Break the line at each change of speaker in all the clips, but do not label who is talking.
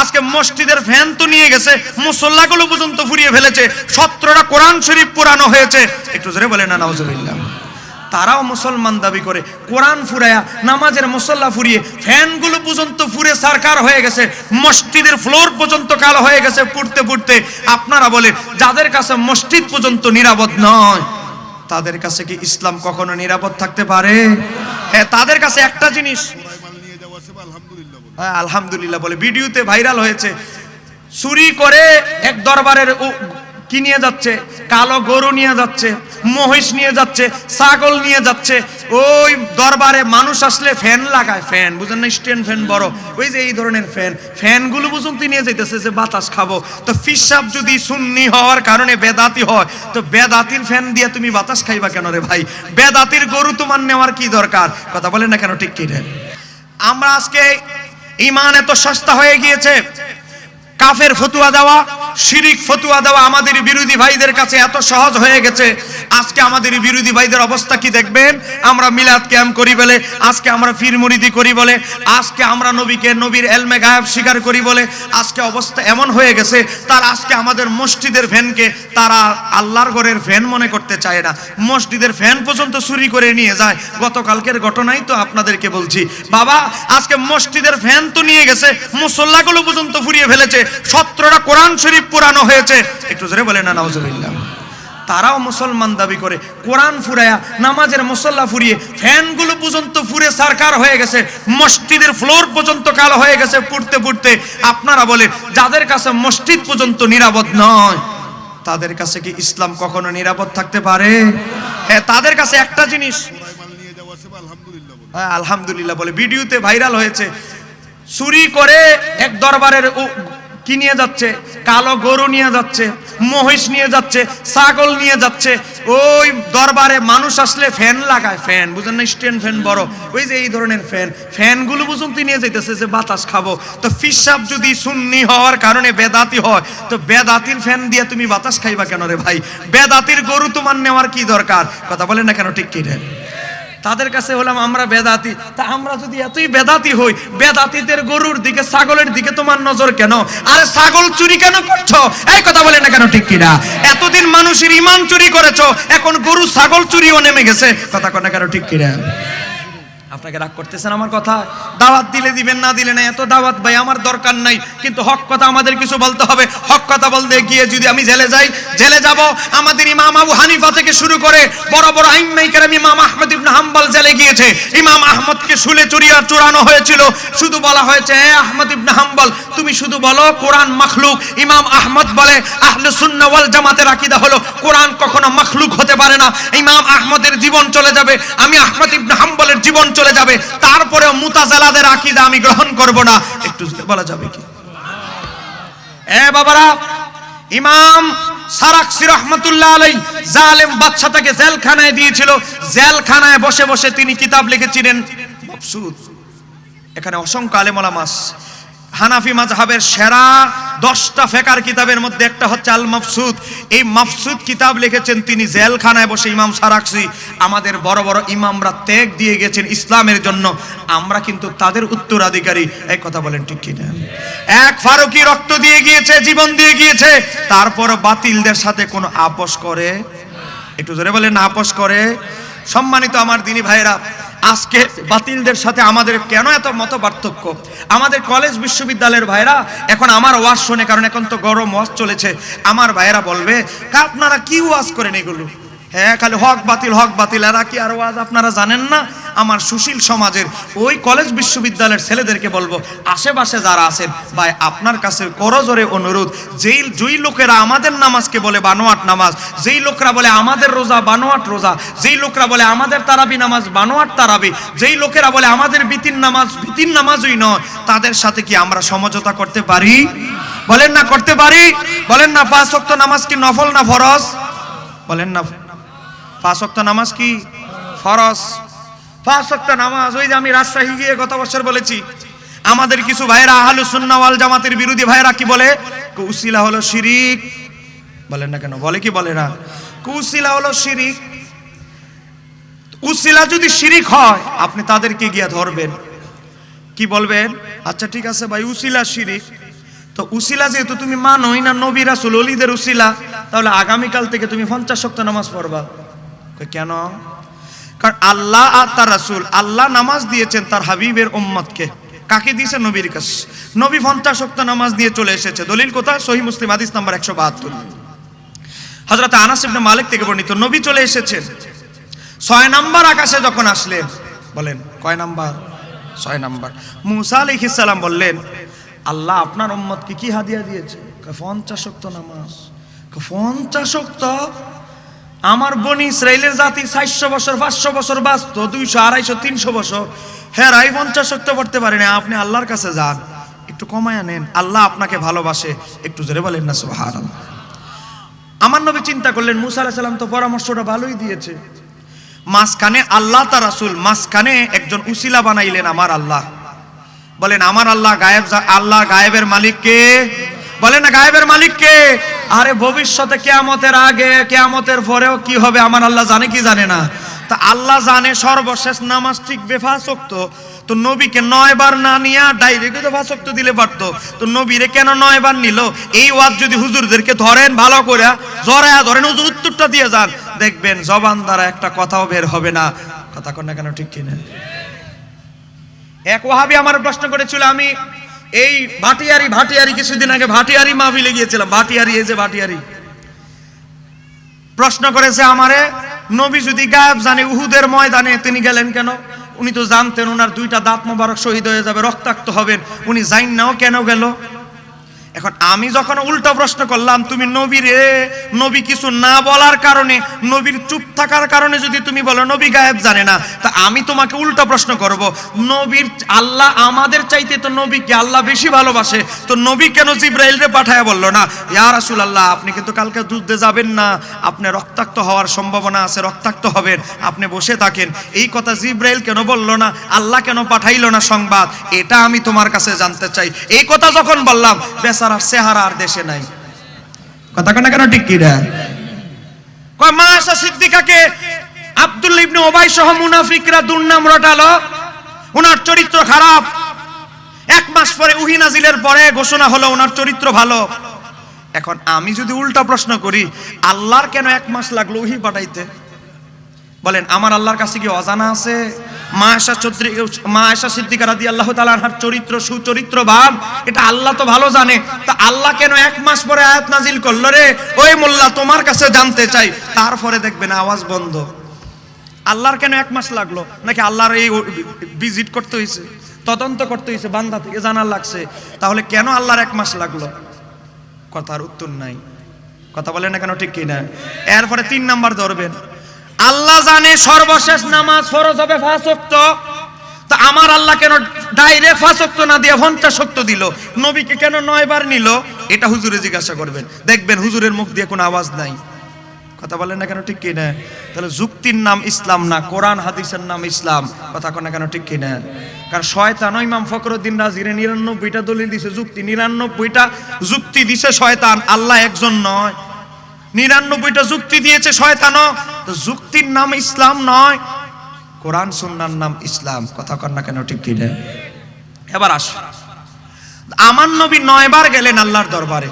আজকে মসজিদের ফ্যান তো নিয়ে গেছে, মুসল্লাগুলো পর্যন্ত ফুরিয়ে ফেলেছে, সত্রটা কোরআন শরীফ পুরানো হয়েছে। একটু জোরে বলে না, নাউজুবিল্লাহ। তারাও মুসলমান দাবি করে, কোরআন ফুরায়া, নামাজের মুসল্লা ফুরিয়ে, ফ্যানগুলো পর্যন্ত ফুরে সারকার হয়ে গেছে, মসজিদের ফ্লোর পর্যন্ত কালো হয়ে গেছে, পুড়তে পুড়তে। আপনারা বলে যাদের কাছে মসজিদ পর্যন্ত নিরাপদ নয়, তাদের কাছে কি ইসলাম কখনো নিরাপদ থাকতে পারে? হ্যাঁ তাদের কাছে একটা জিনিস। আলহামদুলিল্লাহ বলে। ভিডিওতে ভাইরাল হয়েছে। চুরি করে এক দরবারের কি নিয়ে যাচ্ছে? কালো গরু নিয়ে যাচ্ছে, মহিষ নিয়ে যাচ্ছে, ছাগল নিয়ে যাচ্ছে। ওই দরবারে মানুষ আসলে ফ্যান লাগায়, ফ্যান। বুঝেন না, স্ট্যান্ড ফ্যান বড়। ওই যে এই ধরনের ফ্যান। ফ্যানগুলো বুঝুন পর্যন্ত নিয়ে যাইতেছে যে বাতাস খাব। তো ফিসাব যদি সুন্নি হওয়ার কারণে বেদাতি হয়, তো বেদাতির ফ্যান দিয়ে তুমি বাতাস খাইবা কেন রে ভাই? বেদাতির গরু তোমার নেওয়ার কি দরকার? কথা বলেন না কেন, ঠিক কি রে? আমরা আজকে ইমান এত সস্তা হয়ে গিয়েছে। কাফের ফতুয়া দেওয়া, শিরিক ফতুয়া দেওয়া আমাদের বিরোধী ভাইদের কাছে এত সহজ হয়ে গেছে। আজকে আমাদের বিরোধী ভাইদের অবস্থা কি দেখবেন? আমরা মিলাদ ক্যাম্প করি বলে, আজকে আমরা ফির মুরিদি করি বলে, আজকে আমরা নবীকে নবীর এলমে গায়েব স্বীকার করি বলে, আজকে অবস্থা এমন হয়ে গেছে, তার আজকে আমাদের মসজিদের ফ্যানকে তারা আল্লাহর ঘরের ফ্যান মনে করতে চায় না। মসজিদের ফ্যান পর্যন্ত চুরি করে নিয়ে যায়। গতকালকের ঘটনাই তো আপনাদেরকে বলছি। বাবা, আজকে মসজিদের ফ্যান তো নিয়ে গেছে, মুসল্লাগুলো পর্যন্ত ফুরিয়ে ফেলেছে। সত্রটা কোরআন শরীফ পুরানো হয়েছে। একটু জোরে বলে না নাউজুবিল্লাহ। তারাও মুসলমান দাবি করে কোরআন ফুরায়া নামাজের মুসল্লা ফুরিয়ে ফ্যানগুলো পর্যন্ত ফুরে সারকার হয়ে গেছে মসজিদের ফ্লোর পর্যন্ত কালো হয়ে গেছে পুড়তে পুড়তে। আপনারা বলে যাদের কাছে মসজিদ পর্যন্ত নিরাপদ নয় তাদের কাছে কি ইসলাম কখনো নিরাপদ থাকতে পারে? হ্যাঁ তাদের কাছে একটা জিনিস। হ্যাঁ, আলহামদুলিল্লাহ বলে ভিডিওতে ভাইরাল হয়েছে চুরি করে এক দরবারের কি নিয়ে যাচ্ছে? কালো গরু নিয়ে যাচ্ছে, মহিষ নিয়ে যাচ্ছে, ছাগল নিয়ে যাচ্ছে। ওই দরবারে মানুষ আসলে ফ্যান লাগায়, ফ্যান বুঝেন না? স্ট্যান্ড ফ্যান বড়। ওই যে এই ধরনের ফ্যান। ফ্যানগুলো পর্যন্ত নিয়ে যাইতেছে? যে বাতাস খাব। তো ফিসাব যদি সুন্নি হওয়ার কারণে বেদাতি হয়, তো বেদাতির ফ্যান দিয়ে তুমি বাতাস খাইবা কেন রে ভাই? বেদাতির গরু তোমার নেওয়ার কি দরকার? কথা বলেন না কেন ঠিক কি রে? তাদের কাছে হলাম আমরা বেদাতি। তা আমরা যদি এতই বেদাতি হই, বেদাতিদের গরুর দিকে, ছাগলের দিকে তোমার নজর কেন? আরে ছাগল চুরি কেন করছ? এই কথা বলে না কেন ঠিক কিনা? এতদিন মানুষের ইমান চুরি করেছ, এখন গরু, ছাগল চুরিও নেমে গেছে। কথা কেন কেন ঠিক কিনা? আপনাকে রাগ করতেছেন আমার কথা? দাওয়াত দিলে দিবেন, না দিলে না এত দাওয়াত ভাই, আমার দরকার নাই। কিন্তু হক কথা আমাদের কিছু বলতে হবে। হক কথা বলতে গিয়ে যদি আমি জেলে যাই, জেলে যাব। আমাদের ইমাম আবু হানিফা থেকে শুরু করে বড় বড় আইন মেকার ইমাম আহমদ ইবনে হাম্বল জেলে গিয়েছে। ইমাম আহমদকে শুলে চুরিয়া চুরানো হয়েছিল। শুধু বলা হয়েছে হে আহমদ ইবনে হাম্বল, তুমি শুধু বলো, কোরআন মাখলুক। ইমাম আহমদ বলে, আহলে সুন্নাহ ওয়াল জামাতের আকীদা হলো, কোরআন কখনো মাখলুক হতে পারে না। ইমাম আহমদের জীবন চলে যাবে। আমি আহমদ ইবনে হাম্বলের জীবন চলে যাবে তারপরে মুতাজালাদের আকিদা আমি গ্রহণ করব না। একটু বলা যাবে কি? এ বাবারা, ইমাম সারাকসি রহমতুল্লাহ আলাই জালেম বাদশা তাকে জেলখানায় দিয়েছিল। জেলখানায় বসে বসে তিনি কিতাব লিখেছিলেন। এখানে অসংখ্য আলেমলামাস হানাফি মাজহাবের সেরা দশটা ফেকার কিতাবের মধ্যে একটা হচ্ছে আল মাফসুদ এই মাফসুদ কিতাব লিখেছেন তিনি জেলখানায় বসে ইমাম সারাকসি। আমাদের বড় বড় ইমামরা ত্যাগ দিয়ে গেছেন ইসলামের জন্য। আমরা কিন্তু তাদের উত্তরাধিকারী। এই কথা বলেন ঠিক কিনা? এক ফারুকি রক্ত দিয়ে গিয়েছে, জীবন দিয়ে গিয়েছে। তারপর বাতিলদের সাথে কোনো আপোষ করে? একটু জোরে বলেন আপোষ করে? সম্মানিত আমার দিনী ভাইরা আজকে বাতিলদের সাথে আমাদের কেন এত মত পার্থক্য? আমাদের কলেজ বিশ্ববিদ্যালয়ের ভাইরা এখন আমার ওয়াজ শোনে, কারণ এখন তো গরম ওয়াজ চলেছে। আমার ভাইরা বলবে "কা আপনারা কি ওয়াজ করেন এগুলো? হ্যাঁ খালি হক বাতিল হক বাতিল, এরা কি আর ওয়াজ আপনারা জানেন না? আমার সুশীল সমাজের ওই কলেজ বিশ্ববিদ্যালয়ের ছেলেদেরকে বলব, আশেপাশে যারা আছেন, ভাই, আপনার কাছে করজোরে অনুরোধ, যেই যেই লোকেরা আমাদের নামাজকে বলে বানোয়াট নামাজ, যেই লোকরা বলে আমাদের রোজা বানোয়াট রোজা, যেই লোকরা বলে আমাদের তারাবি নামাজ বানোয়াট তারাবি, যেই লোকেরা বলে আমাদের বিতিন নামাজ, বিতিন নামাজই নয়, তাদের সাথে কি আমরা সমঝোতা করতে পারি? বলেন না করতে পারি? বলেন না পাঁচ ওয়াক্ত নামাজ কি নফল না ফরজ? বলেন না, পাঁচ ওয়াক্ত নামাজ কি ফরজ? ওয়াক্ত নামাজ, ওই যে আমি রাজশাহী গিয়ে গত বছর বলেছি, আমাদের কিছু ভাইরা আহলু সুন্নাহ ওয়াল জামাতের বিরোধী ভাইরা কি বলে? কুসিলা হলো শিরিক। বলেন না কেন, বলে কি বলে না? কুসিলা হলো শিরিক। উসিলা যদি শিরিক হয়, আপনি তাদেরকে গিয়া ধরবেন। কি বলবেন? আচ্ছা ঠিক আছে ভাই, উসিলা শিরিক। তো উসিলা যেহেতু তুমি মানোই না, নবী রাসুল, অলিদের উসিলা, তাহলে আগামীকাল থেকে তুমি পঞ্চাশ শক্ত নামাজ পড়বা। কেন? কারণ আল্লাহ আর তার রাসুল আল্লাহ নামাজ দিয়েছেন তার হাবিবের উম্মতকে। কাকে দিয়েছে? নবীর কাছে। নবী পঞ্চাশ শক্ত নামাজ দিয়ে চলে এসেছে। দলিল কোথায়? সহি মুসলিম হাদিস নাম্বার একশো বাহাত্তর। হজরত আনাস ইবনে মালিক থেকে বর্ণিত নবী চলে এসেছেন ছয় নাম্বার আকাশে যখন আসলেন বলেন কয় নাম্বার? ছয় নাম্বার। মুসা আলাইহিস সালাম বললেন আল্লাহ আপনার উম্মতকে কি হাদিয়া দিয়েছে? কয়, পঞ্চাশ শক্ত নামাজ। কয়, শক্ত আমার বনি ইসরায়েলের জাতি চারশো বছর, পাঁচশো বছর বাঁচত, দুইশো, আড়াইশো, তিনশো বছর। হ্যাঁ রাই পঞ্চাশ সত্য পড়তে পারে না, আপনি আল্লাহর কাছে যান। একটু কমায় নেন, আল্লাহ আপনাকে ভালোবাসে। একটু জোরে বলেন না, সুবহানাল্লাহ। আমার নবী চিন্তা করলেন, মুসা আলাইহিস সালাম তো পরামর্শটা ভালোই দিয়েছে। মাঝখানে আল্লাহ তার রাসূল, মাঝখানে একজন উসিলা বানাইলেন আমার আল্লাহ। বলেন, আমার আল্লাহ গায়েব আল্লাহ গায়েবের মালিক কে? বলেন না, গায়েবের মালিক কে? আরে ভবিষ্যতে কেয়ামতের আগে, কেয়ামতের পরেও কি হবে আমার আল্লাহ জানে কি জানে না। তা আল্লাহ জানে সর্বশেষ নামাজ ঠিক বেফাসক্ত। তো নবীকে নয় বার না নিয়ে ডাইরেক্ট তো দিলে পারতো। তো নবীরে কেন নয় বার নিল? এই ওয়াজ যদি হুজুরদেরকে ধরেন ভালো করে জরায়া ধরেন, হুজুর উত্তরটা দিয়ে যান। দেখবেন জবান দ্বারা একটা কথাও বের হবে না। কথা কন না কেন, ঠিক কিনা? এক ওহাবি আমার প্রশ্ন করেছিল, আমি এই ভাটিয়ারি ভাটিয়ারি, কিছুদিন আগে ভাটিয়ারি মাহফিলে গিয়েছিলাম। ভাটিয়ারি, এই যে ভাটিয়ারি। প্রশ্ন করেছে আমারে, নবী যদি গায়েব জানে উহুদের ময়দানে তিনি গেলেন কেন? উনি তো জানতেন ওনার দুইটা দাঁত মোবারক শহীদ হয়ে যাবে, রক্তাক্ত হবেন। উনি জাইন নাও কেন গেল? এখন আমি যখন উল্টো প্রশ্ন করলাম, তুমি নবীরে নবী কিছু না বলার কারণে, নবীর চুপ থাকার কারণে যদি তুমি বলো নবী গায়েব জানে না, তা আমি তোমাকে উল্টো প্রশ্ন করব। নবীর আল্লাহ আমাদের চাইতে তো নবীকে আল্লাহ বেশি ভালোবাসে, তো নবী কেন জিব্রাইলরে পাঠায় বলল না? ইয়া রাসূলুল্লাহ, আপনি কিন্তু কালকে যুদ্ধে যাবেন না, আপনি রক্তাক্ত হওয়ার সম্ভাবনা আছে, রক্তাক্ত হবেন, আপনি বসে থাকেন। এই কথা জিব্রাইল কেন বলল না? আল্লাহ কেন পাঠাইলো না সংবাদ? এটা আমি তোমার কাছে জানতে চাই। এই কথা যখন বললাম বেচারার চেহারা আর দেশে নাই। কথা কেন কেন ঠিক কি রে কয়, মা সিদ্দিকাকে আব্দুল ইবনে ওবাই সহ মুনাফিকরা দুর্নাম রটালো। ওনার চরিত্র খারাপ। এক মাস পরে উহি নাজিলের পরে ঘোষণা হলো ওনার চরিত্র ভালো। এখন আমি যদি উল্টা প্রশ্ন করি, আল্লাহর কেন এক মাস লাগল উহি পাঠাইতে? বলেন, আমার আল্লাহর কাছে কি অজানা আছে? মা তালাহার চরিত্র, সুচরিত্র ভাব এটা আল্লাহ তো ভালো জানে। তা আল্লাহ কেন এক মাস পরে আয়াত নাজিল রে? ওই মোল্লা, তোমার কাছে জানতে চাই। তারপরে দেখবেন আওয়াজ বন্ধ। আল্লাহর কেন এক মাস লাগল? নাকি আল্লাহর এই ভিজিট করতে হয়েছে তদন্ত করতে হয়েছে বান্দা থেকে জানার লাগছে। তাহলে কেন আল্লাহর এক মাস লাগল? কথার উত্তর নাই। কথা বলেন না কেন, ঠিক কিনা? এরপরে তিন নাম্বার ধরবেন। আল্লাহ জানে সর্বশেষ নামাজ ফরজ হবে ফাঁসক্ত তা আমার আল্লাহ কেন ডাইরেক্ট ফাঁসক্ত না দিয়ে পঞ্চাশ শক্ত দিল? নবীকে কেন নয়বার নিল? এটা হুজুরে জিজ্ঞাসা করবেন। দেখবেন হুজুরের মুখ দিয়ে কোনো আওয়াজ নাই। কথা বলেন না কেন ঠিক কি না তাহলে যুক্তির নাম ইসলাম না, কোরআন, হাদিসের নাম ইসলাম। কথা কন না কেন ঠিক কি না কারণ শয়তান ইমাম ফখরুদ্দিন রাজিরে নিরানব্বইটা দলিল দিছে, যুক্তি নিরানব্বইটা যুক্তি দিছে শয়তান। আল্লাহ একজন নয়। নিরানব্বইটা যুক্তি দিয়েছে শয়তানও। তো যুক্তির নাম ইসলাম নয়, কোরআন সুন্নার নাম ইসলাম। কথা কন না কেন, ঠিক কি এবার আস। আমার নবী নয়বার গেলেন আল্লাহর দরবারে।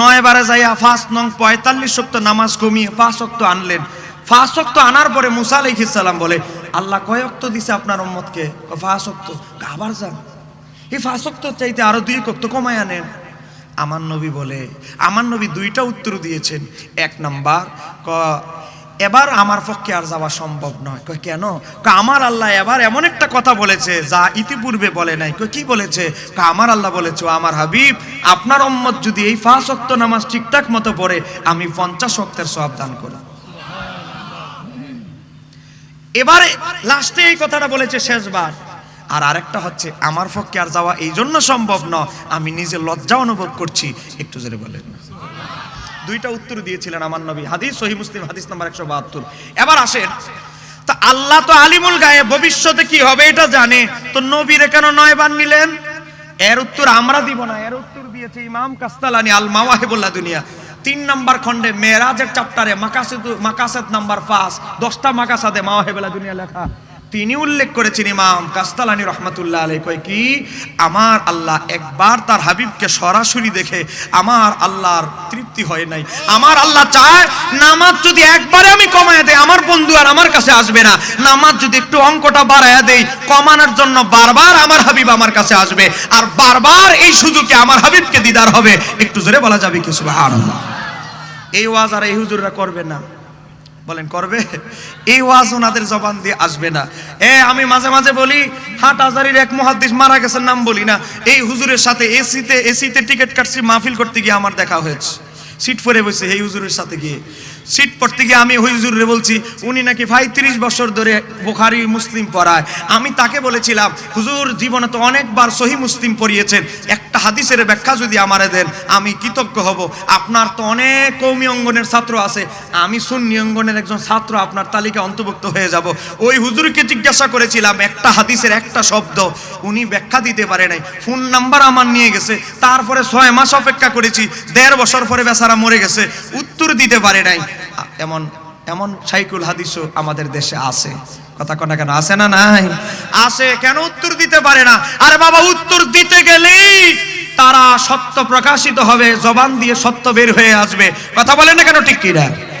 নয়বারে যাইয়া ফার্স্ট নং পঁয়তাল্লিশ শক্ত নামাজ কমিয়ে পাঁচ শক্ত আনলেন। পাঁচ শক্ত আনার পরে মুসা আলাইহিস সালাম বলে, আল্লাহ কয় অক্ত দিছে আপনার উম্মতকে? পাঁচ শক্ত আবার যান। এই পাঁচ শক্ত চাইতে আরও দুই কক্ত কমায় আনেন আমার নবী বলে। আমার নবী দুইটা উত্তর দিয়েছেন। এক নাম্বার, ক, এবার আমার পক্ষে আর যাওয়া সম্ভব নয়। কয়, কেন? আমার আল্লাহ এবার এমন একটা কথা বলেছে যা ইতিপূর্বে বলে নাই। কয়, কি বলেছে? আমার আল্লাহ বলেছে আমার হাবিব, আপনার উম্মত যদি এই পাঁচ অক্ত নামাজ ঠিকঠাক মতো পড়ে, আমি পঞ্চাশ অক্তের সব দান করি এবারে লাস্টে এই কথাটা বলেছে শেষবার। আর আরেকটা হচ্ছে, আমার পক্ষে আর যাওয়া এই জন্য সম্ভব ন, আমি নিজে লজ্জা অনুভব করছি। একটু জোরে বলেন। দুইটা উত্তর দিয়েছিলেন আমার নবী, হাদিস, সহি মুসলিম, হাদিস নাম্বার একশো বাহাত্তর। এবার আসেন, তা আল্লাহ তো আলিমুল গায়ে, ভবিষ্যতে কি হবে এটা জানে। তো নবীরে কেন নয় বার নিলেন? এর উত্তর আমরা দিব না, এর উত্তর দিয়েছে ইমাম কাস্তালানি আল মাওয়াহিবুল্লাহ দুনিয়া তিন নাম্বার খণ্ডে, মেরাজের চ্যাপ্টারে মাকাসেদ মাকাসেদ নাম্বার পাঁচ, দশটা মাকাসাদে মাওয়াহিবুল্লাহ দুনিয়া লেখা তিনি উল্লেখ করেছেন, ইমাম কাস্তালানি রহমাতুল্লাহ আলাই কয় কি? আমার আল্লাহ একবার তার হাবিবকে সরাসরি দেখে আমার আল্লাহর তৃপ্তি হয় নাই। আমার আল্লাহ চায় নামাজ যদি একবারে আমি কমায় দেই, আমার বন্ধু আর আমার কাছে আসবে না। নামাজ যদি একটু অঙ্কটা বাড়ায় দেই, কমানোর জন্য বারবার আমার হাবিব আমার কাছে আসবে। আর বারবার এই সুযোগে আমার হাবিবকে দিদার হবে। একটু জোরে বলা যাবে কিছু সুবহানাল্লাহ। এই ওয়াজ আর এই হুজুররা করবে না। বলেন, করবে? এই ওয়াজ ওনাদের জবান দিয়ে আসবে না। এ, আমি মাঝে মাঝে বলি, হাট হাজারির এক মহাদ্দিস মারা গেছেন নাম বলি না। এই হুজুরের সাথে এসিতে এসিতে টিকিট কাটছি, মাহফিল করতে গিয়ে আমার দেখা হয়েছে। সিট পরে বসে, এই হুজুরের সাথে গিয়ে। সিট পড়তে গিয়ে আমি হুজুরে বলছি, উনি নাকি ভাই তিরিশ বছর ধরে বোখারি, মুসলিম পড়ায়। আমি তাকে বলেছিলাম, হুজুর, জীবনে তো অনেকবার সহি মুসলিম পড়িয়েছেন। একটা হাদিসের ব্যাখ্যা যদি আমারে দেন, আমি কৃতজ্ঞ হব। আপনার তো অনেক কৌমি অঙ্গনের ছাত্র আছে। আমি সুন্নি অঙ্গনের একজন ছাত্র, আপনার তালিকা অন্তর্ভুক্ত হয়ে যাব। ওই হুজুরকে জিজ্ঞাসা করেছিলাম, একটা হাদিসের একটা শব্দ। উনি ব্যাখ্যা দিতে পারে নাই। ফোন নাম্বার আমার নিয়ে গেছে। তারপরে ছয় মাস অপেক্ষা করেছি। দেড় বছর পরে বেচারা মরে গেছে। উত্তর দিতে পারে নাই। এমন এমন সাইকুল হাদিসও আমাদের দেশে আছে। কথা কনা কেন? আছে না নাই? আছে কেন উত্তর দিতে পারে না? আর বাবা, উত্তর দিতে গেলেই তারা সত্য প্রকাশিত হবে, জবান দিয়ে সত্য বের হয়ে আসবে। কথা বলেন না কেন ঠিক কিনা?